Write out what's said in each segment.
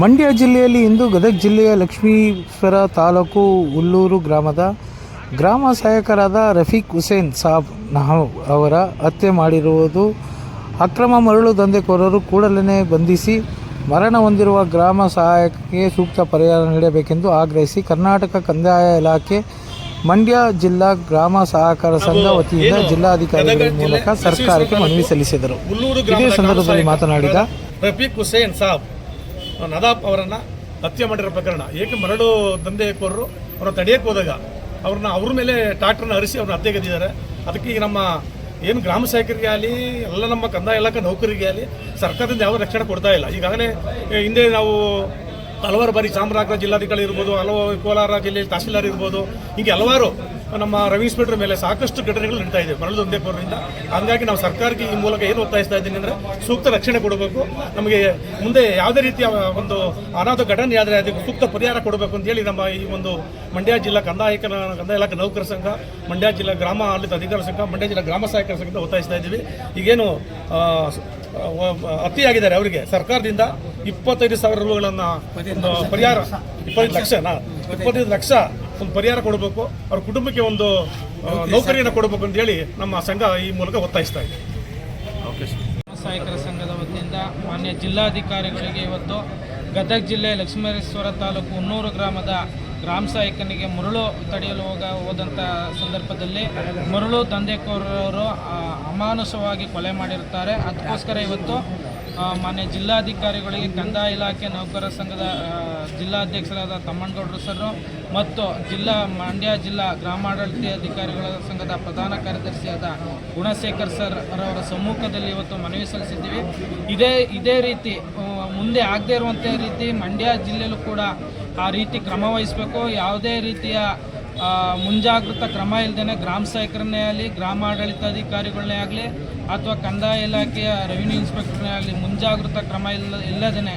ಮಂಡ್ಯ ಜಿಲ್ಲೆಯಲ್ಲಿ ಇಂದು ಗದಗ ಜಿಲ್ಲೆಯ ಲಕ್ಷ್ಮೀಶ್ವರ ತಾಲೂಕು ಹುಲ್ಲೂರು ಗ್ರಾಮದ ಗ್ರಾಮ ಸಹಾಯಕರಾದ ರಫೀಕ್ ಹುಸೇನ್ ಸಾಬ್ ನಹವ್ ಅವರ ಹತ್ಯೆ ಮಾಡಿರುವುದು ಅಕ್ರಮ ಮರಳು ದಂಧೆಕೋರರು ಕೂಡಲೇ ಬಂಧಿಸಿ ಮರಣ ಹೊಂದಿರುವ ಗ್ರಾಮ ಸಹಾಯಕಕ್ಕೆ ಸೂಕ್ತ ಪರಿಹಾರ ನೀಡಬೇಕೆಂದು ಆಗ್ರಹಿಸಿ ಕರ್ನಾಟಕ ಕಂದಾಯ ಇಲಾಖೆ ಮಂಡ್ಯ ಜಿಲ್ಲಾ ಗ್ರಾಮ ಸಹಕಾರ ಸಂಘ ವತಿಯಿಂದ ಜಿಲ್ಲಾಧಿಕಾರಿಗಳ ಮೂಲಕ ಸರ್ಕಾರಕ್ಕೆ ಮನವಿ ಸಲ್ಲಿಸಿದರು. ಇದೇ ಸಂದರ್ಭದಲ್ಲಿ ಮಾತನಾಡಿದ ರಫೀಕ್ ಹುಸೇನ್ ಸಾಬ್. ನದಾಬ್ ಅವರನ್ನು ಹತ್ಯೆ ಮಾಡಿರೋ ಪ್ರಕರಣ. ಏಕೆ ಮರಳು ದಂಧೆಕೋರರು ಅವ್ರನ್ನ ತಡೆಯಕ್ಕೆ ಹೋದಾಗ ಅವ್ರನ್ನ ಅವ್ರ ಮೇಲೆ ಟ್ರಾಕ್ಟರ್ನ ಹರಿಸಿ ಅವ್ರನ್ನ ಹತ್ಯೆಗೈದಿದ್ದಾರೆ ಅದಕ್ಕೆ ಈಗ ನಮ್ಮ ಏನು ಗ್ರಾಮ ಸಹಾಯಕರಿಗೆ ಆಗಲಿ, ಎಲ್ಲ ನಮ್ಮ ಕಂದಾಯ ಇಲಾಖೆ ನೌಕರಿಗೆ ಆಗಲಿ, ಸರ್ಕಾರದಿಂದ ಯಾವ ರಕ್ಷಣೆ ಕೊಡ್ತಾ ಇಲ್ಲ. ಈಗಾಗಲೇ ಹಿಂದೆ ನಾವು ಹಲವಾರು ಬಾರಿ ಚಾಮರಾಜನಗರ ಜಿಲ್ಲಾಧಿಕಾರಿ ಇರ್ಬೋದು ಹಲವು ಕೋಲಾರ ಜಿಲ್ಲೆಯಲ್ಲಿ ತಹಸೀಲ್ದಾರ್ ಇರ್ಬೋದು, ಹೀಗೆ ಹಲವಾರು ನಮ್ಮ ರವಿ ಸ್ಪೀಟರ್ ಮೇಲೆ ಸಾಕಷ್ಟು ಘಟನೆಗಳು ನಡೀತಾ ಇದೆ ಮರಳು ದಂಧೆಕೋರರಿಂದ ಹಂಗಾಗಿ ನಾವು ಸರ್ಕಾರಕ್ಕೆ ಈ ಮೂಲಕ ಏನು ಒತ್ತಾಯಿಸ್ತಾ ಇದ್ದೀನಿ ಅಂದರೆ ಸೂಕ್ತ ರಕ್ಷಣೆ ಕೊಡಬೇಕು. ನಮಗೆ ಮುಂದೆ ಯಾವುದೇ ರೀತಿಯ ಒಂದು ಅನಾಥ ಘಟನೆ ಆದರೆ ಅದಕ್ಕೆ ಸೂಕ್ತ ಪರಿಹಾರ ಕೊಡಬೇಕು ಅಂತ ಹೇಳಿ ನಮ್ಮ ಈ ಒಂದು ಮಂಡ್ಯ ಜಿಲ್ಲಾ ಕಂದಾಯ ಕಂದಾಯ ಇಲಾಖೆ ನೌಕರ ಸಂಘ, ಮಂಡ್ಯ ಜಿಲ್ಲಾ ಗ್ರಾಮ ಆಡಳಿತ ಅಧಿಕಾರ ಸಂಘ, ಮಂಡ್ಯ ಜಿಲ್ಲಾ ಗ್ರಾಮ ಸಹಾಯಕರ ಸಂಘದ ಒತ್ತಾಯಿಸ್ತಾ ಇದ್ದೀವಿ. ಈಗೇನು ಅತಿಯಾಗಿದ್ದಾರೆ ಅವರಿಗೆ ಸರ್ಕಾರದಿಂದ ಇಪ್ಪತ್ತೈದು ಸಾವಿರ ರೂಪಾಯಿಗಳನ್ನು ಒಂದು ಪರಿಹಾರ, ಇಪ್ಪತ್ತೈದು ಲಕ್ಷನಾ? ಇಪ್ಪತ್ತೈದು ಲಕ್ಷ ಒಂದು ಪರಿಹಾರ ಕೊಡಬೇಕು ಅವ್ರ ಕುಟುಂಬಕ್ಕೆ ಒಂದು ನೌಕರಿಯನ್ನು ಕೊಡಬೇಕು ಅಂತ ಹೇಳಿ ನಮ್ಮ ಸಂಘ ಈ ಮೂಲಕ ಒತ್ತಾಯಿಸ್ತಾ ಇದೆ. ಸಹಾಯಕರ ಸಂಘದ ವತಿಯಿಂದ ಮಾನ್ಯ ಜಿಲ್ಲಾಧಿಕಾರಿಗಳಿಗೆ ಇವತ್ತು ಗದಗ ಜಿಲ್ಲೆ ಲಕ್ಷ್ಮೇಶ್ವರ ತಾಲೂಕು ಹುನ್ನೂರು ಗ್ರಾಮದ ಗ್ರಾಮ ಸಹಾಯಕನಿಗೆ ಮರಳು ತಡೆಯಲು ಹೋಗ ಹೋದಂಥ ಸಂದರ್ಭದಲ್ಲಿ ಮರಳು ದಂಧೆಕೋರರು ಅಮಾನುಷವಾಗಿ ಕೊಲೆ ಮಾಡಿರುತ್ತಾರೆ. ಅದಕ್ಕೋಸ್ಕರ ಇವತ್ತು ಮಾನ್ಯ ಜಿಲ್ಲಾಧಿಕಾರಿಗಳಿಗೆ ಕಂದಾಯ ಇಲಾಖೆ ನೌಕರರ ಸಂಘದ ಜಿಲ್ಲಾಧ್ಯಕ್ಷರಾದ ತಮ್ಮಣ್ಣಗೌಡರು ಸರ್ ಮತ್ತು ಜಿಲ್ಲಾ, ಮಂಡ್ಯ ಜಿಲ್ಲಾ ಗ್ರಾಮಾಡಳಿತ ಅಧಿಕಾರಿಗಳ ಸಂಘದ ಪ್ರಧಾನ ಕಾರ್ಯದರ್ಶಿಯಾದ ಗುಣಶೇಖರ್ ಸರ್ ಅವರ ಸಮ್ಮುಖದಲ್ಲಿ ಇವತ್ತು ಮನವಿ ಸಲ್ಲಿಸಿದ್ದೀವಿ. ಇದೇ ಇದೇ ರೀತಿ ಮುಂದೆ ಆಗದೇ ಇರುವಂಥ ರೀತಿ ಮಂಡ್ಯ ಜಿಲ್ಲೆಯಲ್ಲೂ ಕೂಡ ಆ ರೀತಿ ಕ್ರಮ ವಹಿಸಬೇಕು. ಯಾವುದೇ ರೀತಿಯ ಮುಂಜಾಗ್ರತಾ ಕ್ರಮ ಇಲ್ಲದೇ ಗ್ರಾಮ ಸಹಾಯಕರನ್ನೇ ಆಗಲಿ ಗ್ರಾಮಾಡಳಿತಾಧಿಕಾರಿಗಳನ್ನೇ ಆಗಲಿ, ಅಥವಾ ಕಂದಾಯ ಇಲಾಖೆಯ ರೆವಿನ್ಯೂ ಇನ್ಸ್ಪೆಕ್ಟರ್ನೇ ಆಗಲಿ, ಮುಂಜಾಗ್ರತಾ ಕ್ರಮ ಇಲ್ಲ ಇಲ್ಲದೇ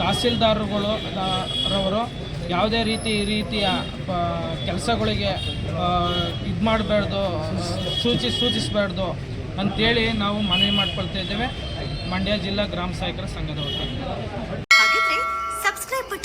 ತಹಸೀಲ್ದಾರ್ಗಳು ರವರು ಯಾವುದೇ ರೀತಿ ಈ ರೀತಿಯ ಕೆಲಸಗಳಿಗೆ ಇದು ಮಾಡಬಾರ್ದು, ಸೂಚಿ, ಸೂಚಿಸಬಾರ್ದು ಅಂತೇಳಿ ನಾವು ಮನವಿ ಮಾಡ್ಕೊಳ್ತಾ ಇದ್ದೇವೆ. ಮಂಡ್ಯ ಜಿಲ್ಲಾ ಗ್ರಾಮ ಸಹಾಯಕರ ಸಂಘದ